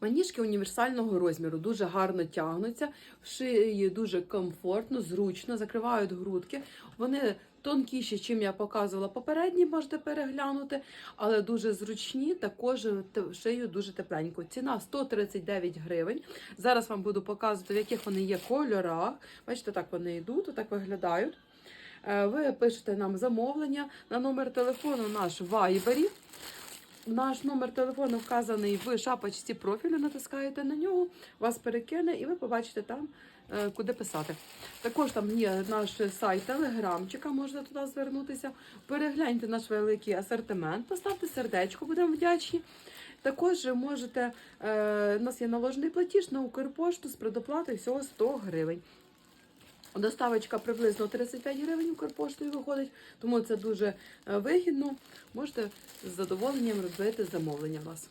Маніжки універсального розміру дуже гарно тягнуться, в шиї дуже комфортно, зручно, закривають грудки. Вони тонкіші, чим я показувала попередні, можете переглянути, але дуже зручні, також шию дуже тепленько. Ціна 139 гривень. Зараз вам буду показувати, в яких вони є кольорах. Бачите, так вони йдуть, так виглядають. Е, Ви пишете нам замовлення на номер телефону наш в Вайбері. Наш номер телефону вказаний в шапочці профілю, натискаєте на нього, вас перекине і ви побачите там, е, куди писати. Також там є наш сайт телеграмчика, можна туди звернутися. Перегляньте наш великий асортимент, поставте сердечко, будемо вдячні. Також можете, е, у нас є наложений платіж на Укрпошту з предоплатою всього 100 гривень. Доставочка приблизно 35 гривень Укрпоштою виходить, тому це дуже е, вигідно. Можете з задоволенням робити замовлення вас.